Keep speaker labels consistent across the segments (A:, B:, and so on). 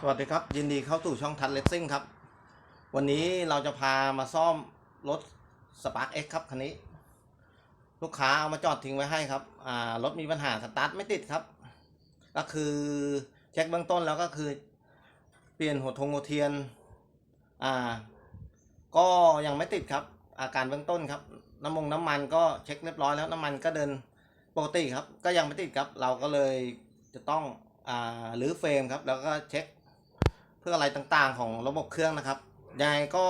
A: สวัสดีครับ ยินดีเข้าสู่ช่องทันเลสซิ่งครับ วันนี้เราจะพามาซ่อมรถสปาร์ X ครับคันนี้ ลูกค้าเอามาจอดทิ้งไว้ให้ครับอ่ารถมีปัญหาสตาร์ทไม่ติดครับ ก็คือเช็คเบื้องต้นแล้วก็คือ เปลี่ยนหัวทงหัวเทียนอ่าก็ยังไม่ติดครับ อาการเบื้องต้นครับ น้ำมงน้ำมันก็เช็คเรียบร้อยแล้วน้ำมันก็เดินปกติครับ ก็ยังไม่ติดครับ เราก็เลยจะต้องอ่ารื้อเฟรมครับ แล้วก็เช็ค พื่ออะไรต่างๆของระบบเครื่องนะครับยังไงก็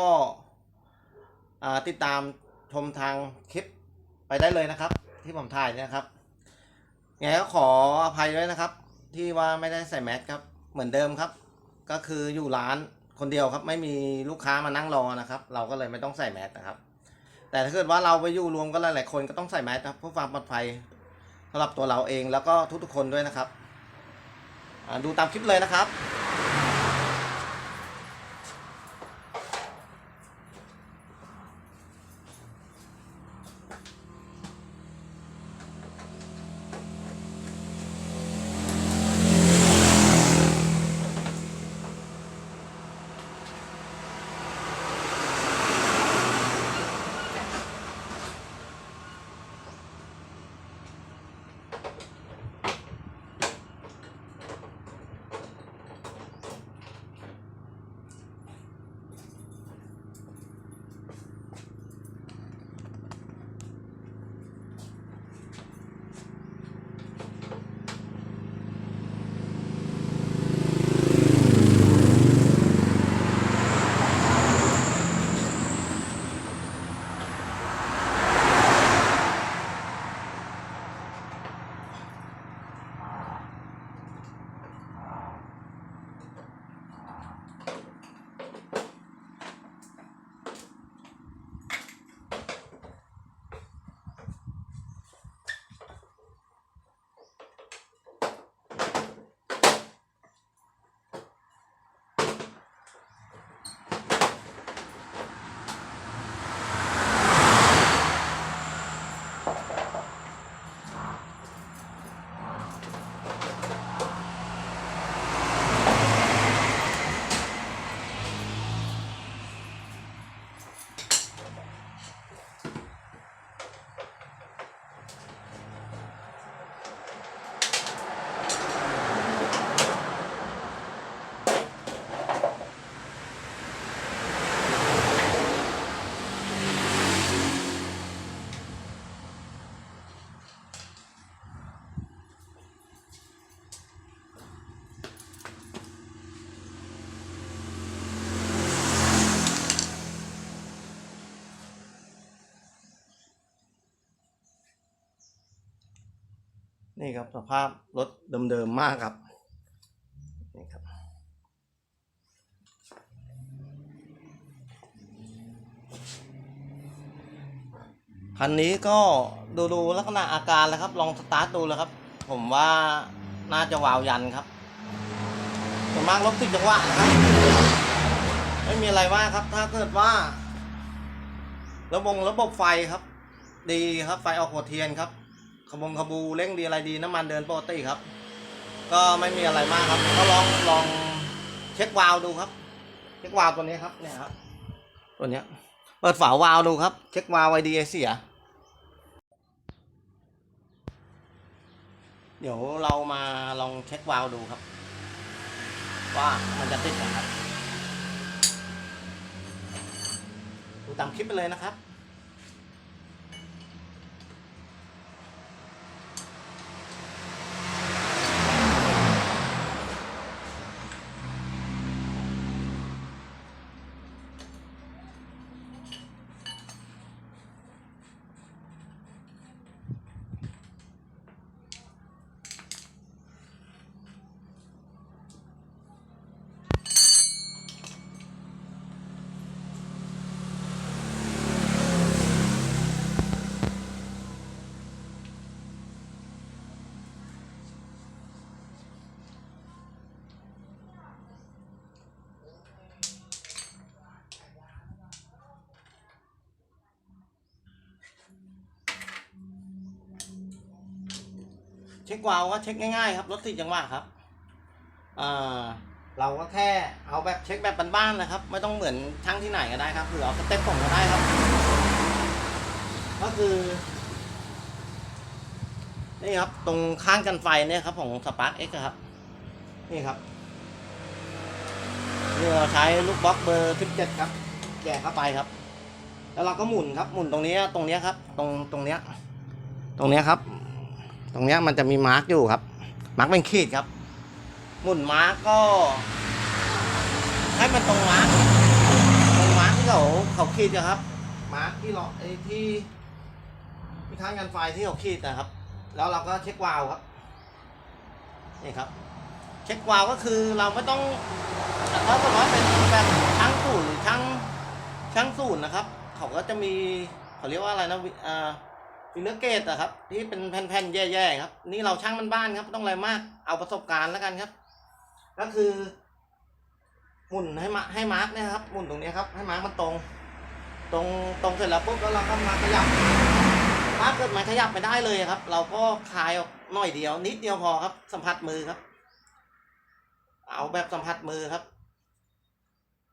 A: ติดตามชมทางคลิปไปได้เลยนะครับ ที่ผมถ่ายเนี่ยนะครับยังไงก็ขออภัยด้วยนะครับ ที่ว่าไม่ได้ใส่แมสครับเหมือนเดิมครับ ก็คืออยู่ร้านคนเดียวครับ ไม่มีลูกค้ามานั่งรอนะครับ เราก็เลยไม่ต้องใส่แมสนะครับ แต่ถ้าเกิดว่าเราไปอยู่รวมกันหลายๆคนก็ต้องใส่แมสครับเพื่อความปลอดภัยสำหรับตัวเราเองแล้วก็ทุกๆคนด้วยนะครับดูตามคลิปเลยนะครับ นี่ครับสภาพรถเดิมๆมากครับนี่ครับ คันนี้ก็ดูดูลักษณะอาการแล้วครับ ลองสตาร์ทดูแล้วครับ ผมว่าน่าจะวาวยันครับส่วนมากรถติดจังหวะนะครับ ไม่มีอะไรมากครับ ถ้าเกิดว่า ระบบระบบไฟครับ ดีครับไฟออกหัวเทียนครับ ขบงขบูเร่งดีอะไรดีน้ำมันเดินปกติครับ ก็ไม่มีอะไรมากครับ ก็ลองลองเช็ควาล์วดูครับ เช็ควาล์วตัวนี้ครับเนี่ยครับตัวเนี้ยเปิดฝาวาล์วดูครับ เช็ควาล์วไอดีเสียเดี๋ยวเรามาลองเช็ควาล์วดูครับ ว่ามันจะติดนะครับดูตามคลิปไปเลยนะครับ เช็ควาล์วก็เช็คง่ายๆครับรถติดจังหวะครับอ่าเราก็แค่เอาแบบเช็คแบบบ้านๆนะครับ ไม่ต้องเหมือนช่างที่ไหนก็ได้ครับหรือเอาสเต็ปผมก็ได้ครับ ก็คือนี่ครับ ตรงข้างกันไฟเนี่ยครับ ของสปาร์ x เอ็กครับ นี่ครับนี่เราใช้ลูกบล็อกเบอร์17ครับแกะเข้าไปครับ แล้วเราก็หมุนครับ หมุนตรงนี้ตรงนี้ครับ ตรงตรงเนี้ย ตรงเนี้ยครับ ตรงเนี้ยมันจะมีมาร์กอยู่ครับ มาร์กเป็นขีดครับ หมุนมาร์กก็ ให้มันตรงมาร์กตรงมาร์กที่เขาเขาขีดอะครับ มาร์กที่เราไอ้ที่ที่ข้างกันไฟที่เขาขีดนะครับ แล้วเราก็เช็ควาล์วครับนี่ครับ เช็ควาล์วก็คือเราไม่ต้องถ้าสมมติว่าเป็นแบบช่างศูนย์หรือช่างช่างศูนย์นะครับ เขาก็จะมีเขาเรียกว่าอะไรนะวิอ่า ฟิลเลอร์เกตอะครับ ที่เป็นแผ่นๆแย่ๆครับ นี่เราช่างมันบ้านครับไม่ต้องอะไรมากเอาประสบการณ์แล้วกันครับ ก็คือ หมุนให้มาให้มาร์กเนี่ยครับหมุนตรงนี้ครับ ให้มาร์กมันตรง ตรงตรงเสร็จแล้วปุ๊บแล้วเราก็มาขยับถ้าเกิดมันขยับไม่ได้เลยครับ เราก็คลายออกหน่อยเดียว นิดเดียวพอครับ สัมผัสมือครับ เอาแบบสัมผัสมือครับ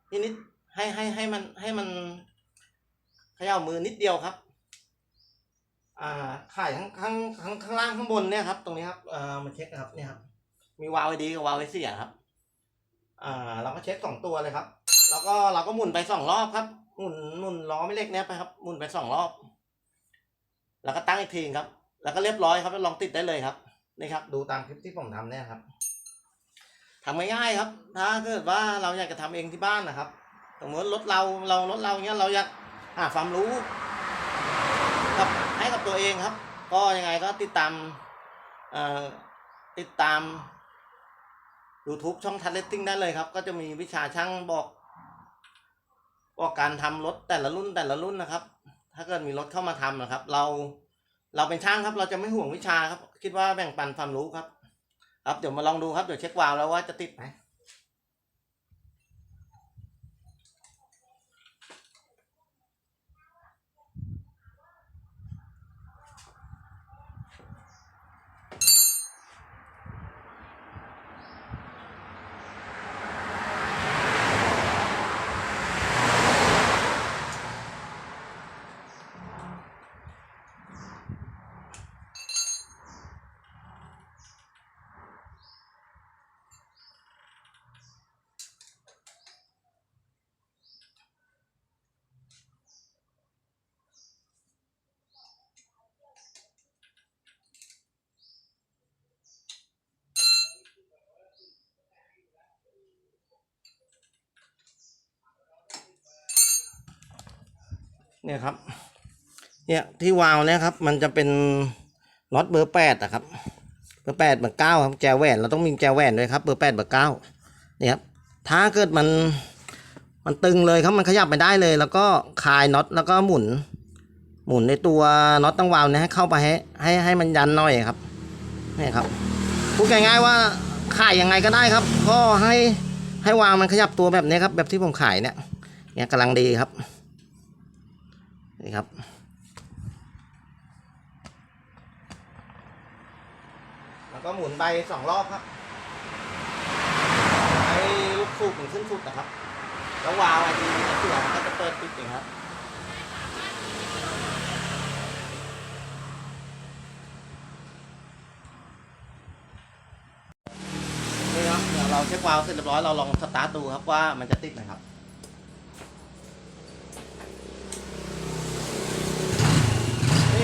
A: ทีนิดให้ให้ให้มันให้มันขย่ามือนิดเดียวครับ อ่าข่ายข้างข้างข้างข้างล่างข้างบนเนี่ยครับ ตรงนี้ครับอ่ามาเช็คนะครับเนี่ยครับ มีวาล์วไอดีกับวาล์วไอเสียครับ อ่า เราก็เช็คสองตัวเลยครับ แล้วก็เราก็หมุนไปสองรอบครับ หมุนหมุนล้อไม่เล็กเนี้ยไปครับ หมุนไปสองรอบ แล้วก็ตั้งอีกทีครับ แล้วก็เรียบร้อยครับแล้วลองติดได้เลยครับนี่ครับ ดูตามคลิปที่ผมทำเนี่ยครับทำง่ายๆครับ ถ้าเกิดว่าเราอยากจะทำเองที่บ้านนะครับ สมมติรถเราเรารถเราเนี้ยเราอยากหาความรู้ ตัวเองครับ ก็ยังไงก็ติดตามติดตาม YouTube ช่องทันเลตติ้งได้เลยครับ ก็จะมีวิชาช่างบอกบอกการทำรถแต่ละรุ่นแต่ละรุ่นนะครับ ถ้าเกิดมีรถเข้ามาทำนะครับ เราเราเป็นช่างครับ เราจะไม่ห่วงวิชาครับ คิดว่าแบ่งปันความรู้ครับ ครับเดี๋ยวมาลองดูครับเดี๋ยวเช็ควาล์วแล้วว่าจะติดไหม เนี่ยครับ เนี่ยที่วาวเนี่ยครับ มันจะเป็นน็อตเบอร์แปดอะครับเบอร์แปดเบอร์เก้าครับแจแหวนเราต้องมีแจแหวนด้วยครับเบอร์แปดเบอร์เก้าเนี่ยครับถ้าเกิดมันมันตึงเลยครับมันขยับไม่ได้เลย แล้วก็คลายน็อตแล้วก็หมุน หมุนในตัวน็อตตั้งวาวเนี่ยให้เข้าไปให้ให้ให้มันยันหน่อยครับนี่ครับพูดง่ายๆว่าขายยังไงก็ได้ครับก็ให้ให้วาล์วมันขยับตัวแบบนี้ครับ แบบที่ผมขายเนี่ยเนี่ยกำลังดีครับ นี่ครับ แล้วก็หมุนไปสองรอบครับให้ลูกสูบมันขึ้นสุดนะครับ แล้ววาวไอดีเสียนก็จะเปิดปิดอย่างครับนี่ครับเดี๋ยวเราเช็ควาล์วเสร็จเรียบร้อยเราลองสตาร์ทดูครับว่ามันจะติดไหมครับ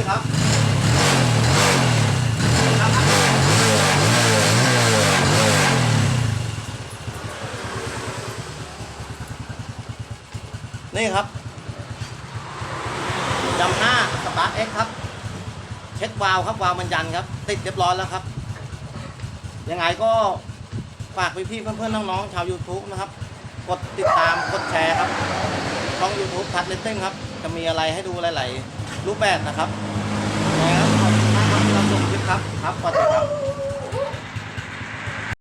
A: ครับนี่ครับยำห้าสปาร์เอ็กครับ เช็ควาล์วครับวาล์วมันยันครับ ติดเรียบร้อยแล้วครับ ยังไงก็ฝากพี่ๆเพื่อนๆน้องๆชาว YouTube นะครับ กดติดตามกดแชร์ครับช่อง YouTube ทัดเลตติ้งครับ จะมีอะไรให้ดูหลาย ๆ รูปแบบนะครับ ครับครับที่รับชมคลิปครับครับสวัสดีครับ